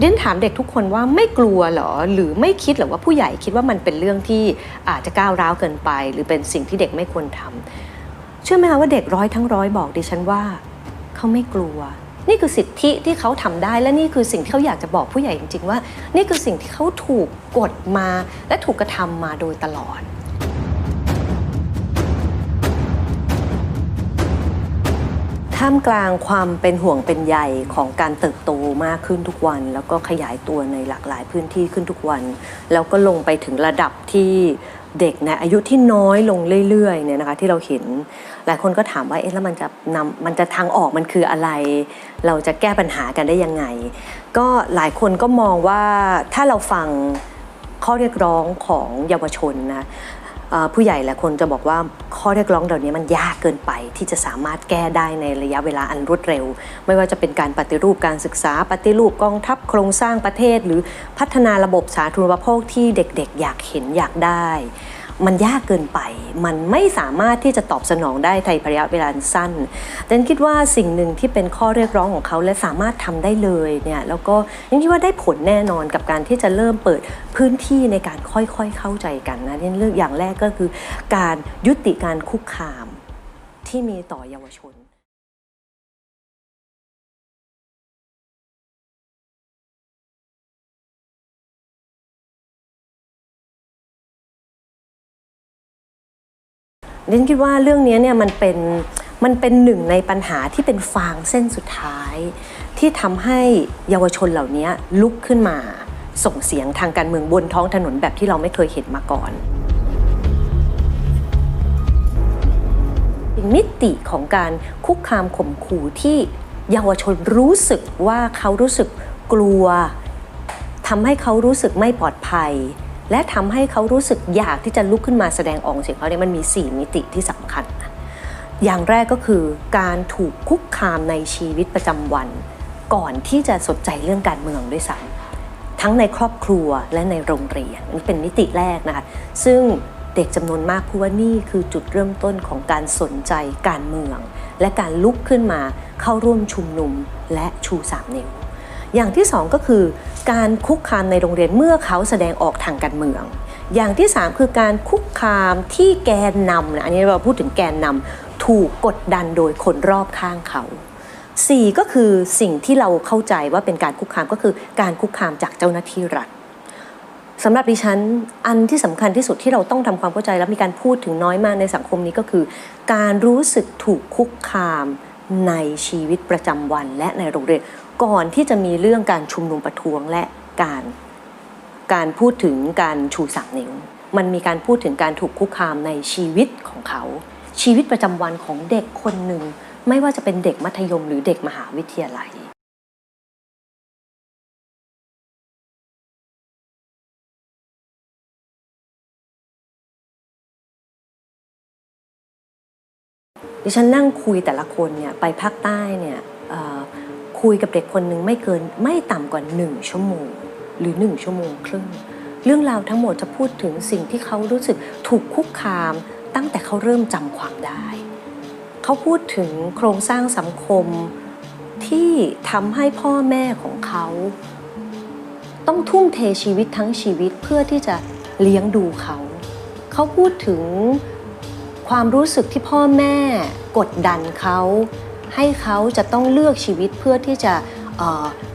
เด่นถามเด็กทุกคนว่าไม่กลัวเหรอ หรือไม่คิดเหรอว่าผู้ใหญ่คิดว่ามันเป็นเรื่องที่อาจจะก้าวร้าวเกินไป หรือเป็นสิ่งที่เด็กไม่ควรทำเชื่อไหมคะว่าเด็กร้อยทั้งร้อยบอกดิฉันว่าเขาไม่กลัว นี่คือสิทธิที่เขาทำได้และนี่คือสิ่งที่เขาอยากจะบอกผู้ใหญ่จริง ๆ ว่า นี่คือสิ่งที่เขาถูกกดมา และถูกกระทำมาโดยตลอด ท่ามกลางความเป็นห่วงเป็นใยของการเติบโตมากขึ้นทุกวัน แล้วก็ขยายตัวในหลากหลายพื้นที่ขึ้นทุกวัน แล้วก็ลงไปถึงระดับที่เด็กในอายุที่น้อยลงเรื่อยๆเนี่ยนะคะที่เราเห็น หลายคนก็ถามว่าเอ๊ะแล้วมันจะนำมันจะทางออกมันคืออะไร เราจะแก้ปัญหากันได้ยังไง ก็หลายคนก็มองว่าถ้าเราฟังข้อเรียกร้องของเยาวชนนะ ผู้ใหญ่หลายคนจะบอกว่าข้อเรียกร้องเหล่านี้มันยากเกินไปที่จะสามารถแก้ได้ในระยะเวลาอันรวดเร็ว ไม่ว่าจะเป็นการปฏิรูปการศึกษา ปฏิรูปกองทัพโครงสร้างประเทศ หรือพัฒนาระบบสาธารณูปโภคที่เด็กๆ อยากเห็นอยากได้ มันยากเกินไป มันไม่สามารถที่จะตอบสนองได้ในระยะเวลาสั้นดังนั้นคิดว่าสิ่งหนึ่งที่เป็นข้อเรียกร้องของเขาและสามารถทำได้เลยเนี่ยแล้วก็ยังคิดว่าได้ผลแน่นอนกับการที่จะเริ่มเปิดพื้นที่ในการค่อยๆเข้าใจกันนะเรื่องอย่างแรกก็คือ การยุติการคุกคามที่มีต่อเยาวชน ดิฉันคิดว่าเรื่องนี้เนี่ยมันเป็นมันเป็นหนึ่งในปัญหาที่เป็นฟางเส้นสุดท้าย ที่ทำให้เยาวชนเหล่านี้ลุกขึ้นมา ส่งเสียงทางการเมืองบนท้องถนนแบบที่เราไม่เคยเห็นมาก่อนมิติของการคุกคามข่มขู่ที่เยาวชนรู้สึกว่าเขารู้สึกกลัวทำให้เขารู้สึกไม่ปลอดภัย และทำให้เขารู้สึกอยากที่จะลุกขึ้นมาแสดงออกเสียงเขาเนี่ยมันมี 4 มิติที่สำคัญนะอย่างแรกก็คือการถูกคุกคามในชีวิตประจำวัน ก่อนที่จะสนใจเรื่องการเมืองด้วยซ้ำทั้งในครอบครัวและในโรงเรียนนี่เป็นมิติแรกนะคะซึ่งเด็กจำนวนมากพูดว่านี่คือจุดเริ่มต้นของการสนใจการเมือง และการลุกขึ้นมาเข้าร่วมชุมนุมและชูสามนิ้ว อย่างที่สองก็คือการคุกคามในโรงเรียนเมื่อเขาแสดงออกทางการเมือง อย่างที่สามคือการคุกคามที่แกนนำนะอันนี้เราพูดถึงแกนนำถูกกดดันโดยคนรอบข้างเขาสี่ก็คือสิ่งที่เราเข้าใจว่าเป็นการคุกคามก็คือการคุกคามจากเจ้าหน้าที่รัฐสำหรับดิฉันอันที่สำคัญที่สุดที่เราต้องทำความเข้าใจและมีการพูดถึงน้อยมากในสังคมนี้ก็คือ การรู้สึกถูกคุกคาม ในชีวิตประจำวันและในโรงเรียน ก่อนที่จะมีเรื่องการชุมนุมประท้วงและการการพูดถึงการชูสามนิ้ว มันมีการพูดถึงการถูกคุกคามในชีวิตของเขา ชีวิตประจำวันของเด็กคนหนึ่ง ไม่ว่าจะเป็นเด็กมัธยมหรือเด็กมหาวิทยาลัย ดิฉันนั่งคุยแต่ละคนเนี่ยไปภาคใต้เนี่ยคุยกับเด็กคนหนึ่งไม่เกินไม่ต่ำกว่าหนึ่งชั่วโมง หรือหนึ่งชั่วโมงครึ่ง เรื่องราวทั้งหมดจะพูดถึงสิ่งที่เขารู้สึกถูกคุกคาม ตั้งแต่เขาเริ่มจำความได้ เขาพูดถึงโครงสร้างสังคมที่ทำให้พ่อแม่ของเขา ต้องทุ่มเทชีวิตทั้งชีวิตเพื่อที่จะเลี้ยงดูเขา เขาพูดถึง ความรู้สึกที่พ่อแม่กดดันเขา ให้เขาจะต้องเลือกชีวิตเพื่อที่จะ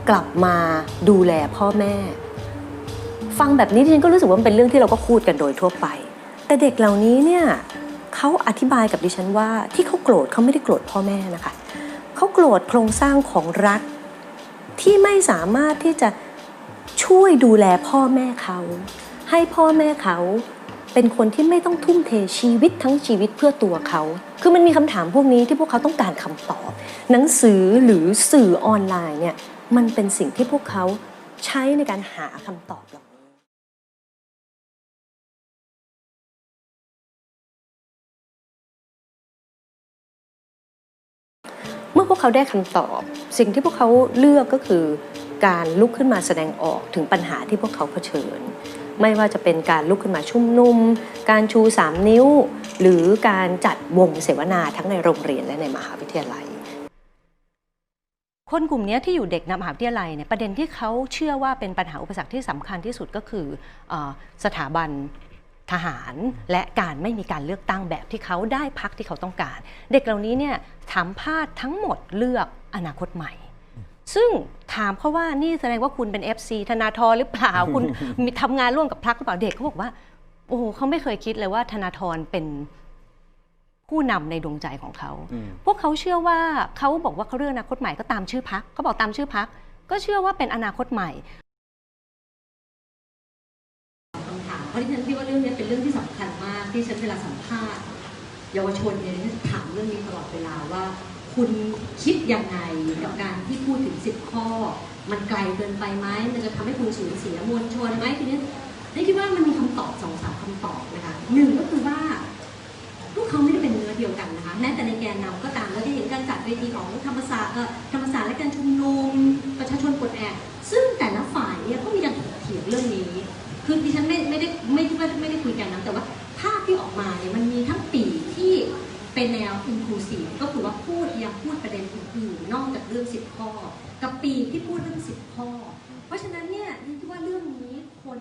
กลับมาดูแลพ่อแม่ ฟังแบบนี้ดิฉันก็รู้สึกว่ามันเป็นเรื่องที่เราก็พูดกันโดยทั่วไป แต่เด็กเหล่านี้เนี่ยเขาอธิบายกับดิฉันว่าที่เขาโกรธเขาไม่ได้โกรธพ่อแม่นะคะเขาโกรธโครงสร้างของรัฐที่ไม่สามารถที่จะช่วยดูแลพ่อแม่เขา ให้พ่อแม่เขา เป็นคนที่ไม่ต้องทุ่มเทชีวิตทั้งชีวิตเพื่อตัวเขา คือมันมีคำถามพวกนี้ที่พวกเขาต้องการคำตอบ หนังสือหรือสื่อออนไลน์เนี่ยมันเป็นสิ่งที่พวกเขาใช้ในการหาคำตอบเหล่าเมื่อพวกเขาได้คำตอบ สิ่งที่พวกเขาเลือกก็คือการลุกขึ้นมาแสดงออกถึงปัญหาที่พวกเขาเผชิญ ไม่ว่าจะเป็นการลุกขึ้นมาชุ่มนุม การชูสามนิ้ว หรือการจัดวงเสวนาทั้งในโรงเรียนและในมหาวิทยาลัย คนกลุ่มนี้ที่อยู่เด็กนมหาวิทยาลัยเนี่ยประเด็นที่เขาเชื่อว่าเป็นปัญหาอุปสรรคที่สำคัญที่สุดก็คือเออสถาบันทหารและการไม่มีการเลือกตั้งแบบที่เขาได้พักที่เขาต้องการ เด็กเหล่านี้เนี่ยถามพาดทั้งหมดเลือกอนาคตใหม่ ซึ่งถามเขาว่านี่แสดงว่าคุณเป็น FC ธนาธรหรือเปล่า คุณมีทำงานร่วมกับพรรคหรือเปล่าเด็กเขาบอกว่า โอ้โหเขาไม่เคยคิดเลยว่าธนาธรเป็นผู้นำในดวงใจของเขาอืมพวกเขาเชื่อว่าเขาบอกว่าเขาเลือกอนาคตใหม่ก็ตามชื่อพักเขาบอกตามชื่อพักก็เชื่อว่าเป็นอนาคตใหม่คำถามเพราะที่ฉันคิดว่าเรื่องนี้เป็นเรื่องที่สำคัญมากที่ฉันเวลาสัมภาษณ์ เยาวชนเนี่ยฉันถามเรื่องนี้ตลอดเวลาว่า คุณคิดยังไงกับการที่พูดถึงสิบข้อ มันไกลเกินไปไหมมันจะทำให้คุณสูญเสียมวลชนไหมทีนี้ได้คิดว่ามันมีคำตอบสองสามคำตอบนะคะหนึ่งก็คือว่าพวกเขาไม่ได้เป็นเนื้อเดียวกันนะคะแม้แต่ในแกนนำก็ตามเราจะเห็นการจัดเวทีของธรรมศาสตร์ธรรมศาสตร์และการชุมนุมประชาชนปลดแอกซึ่งแต่ละฝ่ายเนี่ยก็มีการถกเถียงเรื่องนี้ คือดิฉันไม่ไม่ได้ไม่ที่ว่าไม่ได้คุยกันนะแต่ว่าภาพที่ออกมาเนี่ยมันมีทั้งปี๋เป็นแนว inclusive ก็คือว่า พูดยังพูดประเด็นอื่นๆนอกจากเรื่องสิบข้อ กับปีที่พูดเรื่องสิบข้อ เพราะฉะนั้นเนี่ยดิฉันคิดว่าเรื่องนี้คน